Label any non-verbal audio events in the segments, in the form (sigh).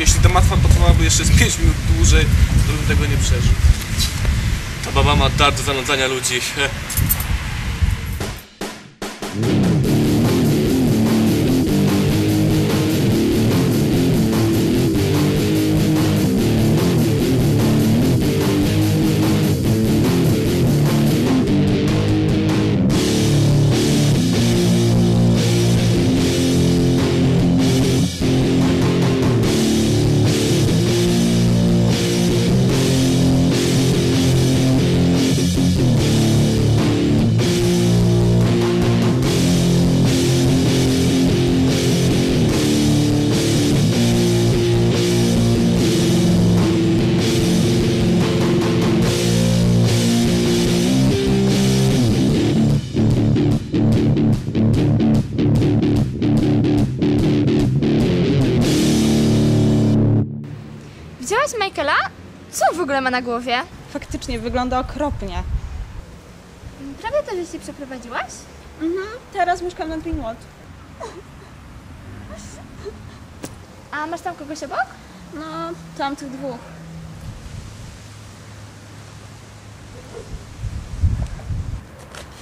Jeśli ta matwa potrwałaby jeszcze z 5 minut dłużej, to bym tego nie przeżył. Ta baba ma dar do zanudzania ludzi. (laughs) Widziałaś Michaela? Co w ogóle ma na głowie? Faktycznie wygląda okropnie. Prawie to, że się przeprowadziłaś? Mhm, teraz mieszkam na Greenwood. A masz tam kogoś obok? No, tamtych dwóch.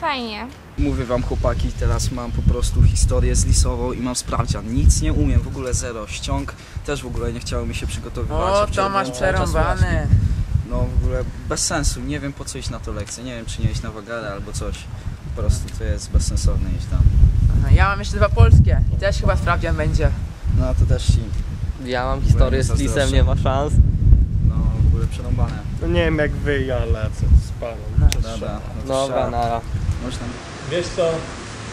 Fajnie. Mówię wam chłopaki, teraz mam po prostu historię z lisową i mam sprawdzian. Nic nie umiem, w ogóle zero. Ściąg też w ogóle nie chciało mi się przygotowywać. O, to wczoraj masz przerąbane. No w ogóle bez sensu, nie wiem po co iść na to lekcję, nie wiem czy nie iść na wagarę albo coś. Po prostu to jest bezsensowne iść tam. Aha, Ja mam jeszcze dwa polskie i też chyba sprawdzian będzie. No to też ci, Ja mam historię z lisem, nie ma szans. no w ogóle przerąbane. No nie wiem jak wy, ja lecę z panem. No. Dobra, no to Dobra, nara. Może tam Wiesz co,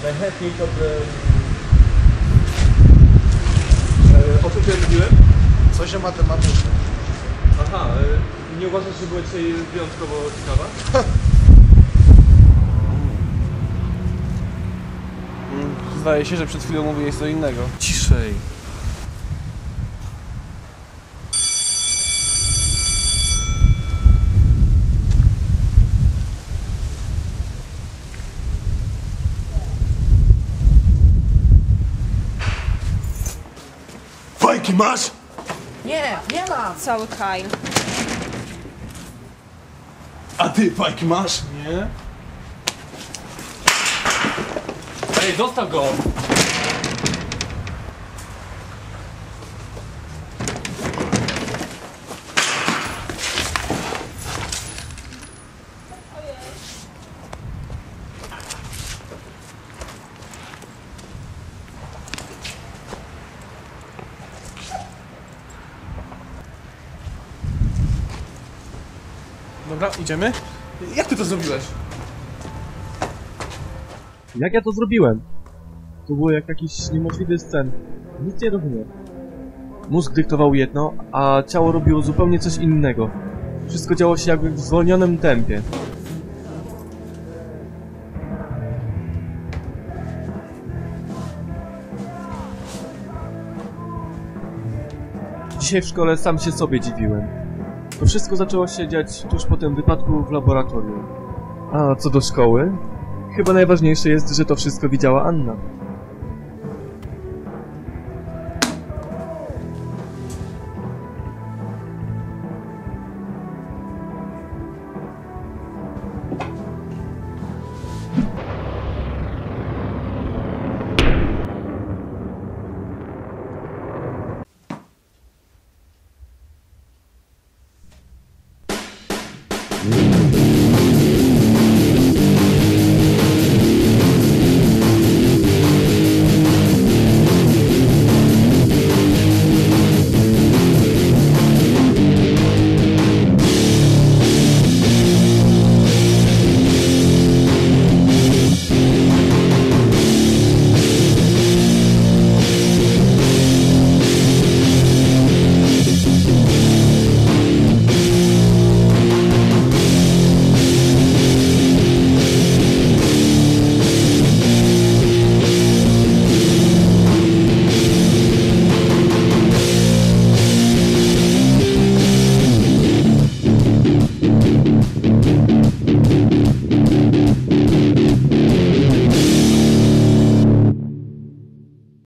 najchętniej to by... E, o czym ja mówiłem? Coś o matematycznym. Aha, e, nie uważasz, że była dzisiaj wyjątkowo ciekawa? Zdaje się, że przed chwilą mówiłeś co innego. Ciszej. Fajki masz? Nie, nie mam! Cały Kyle. A ty fajki masz? Nie? Ej, zostaw go! Dobra, idziemy? Jak ty to zrobiłeś? Jak ja to zrobiłem? To było jak jakiś niemożliwy scen. Nic nie rozumiem. Mózg dyktował jedno, a ciało robiło zupełnie coś innego. Wszystko działo się jakby w zwolnionym tempie. Dzisiaj w szkole sam się sobie dziwiłem. To wszystko zaczęło się dziać tuż po tym wypadku w laboratorium. A co do szkoły? Chyba najważniejsze jest, że to wszystko widziała Anna.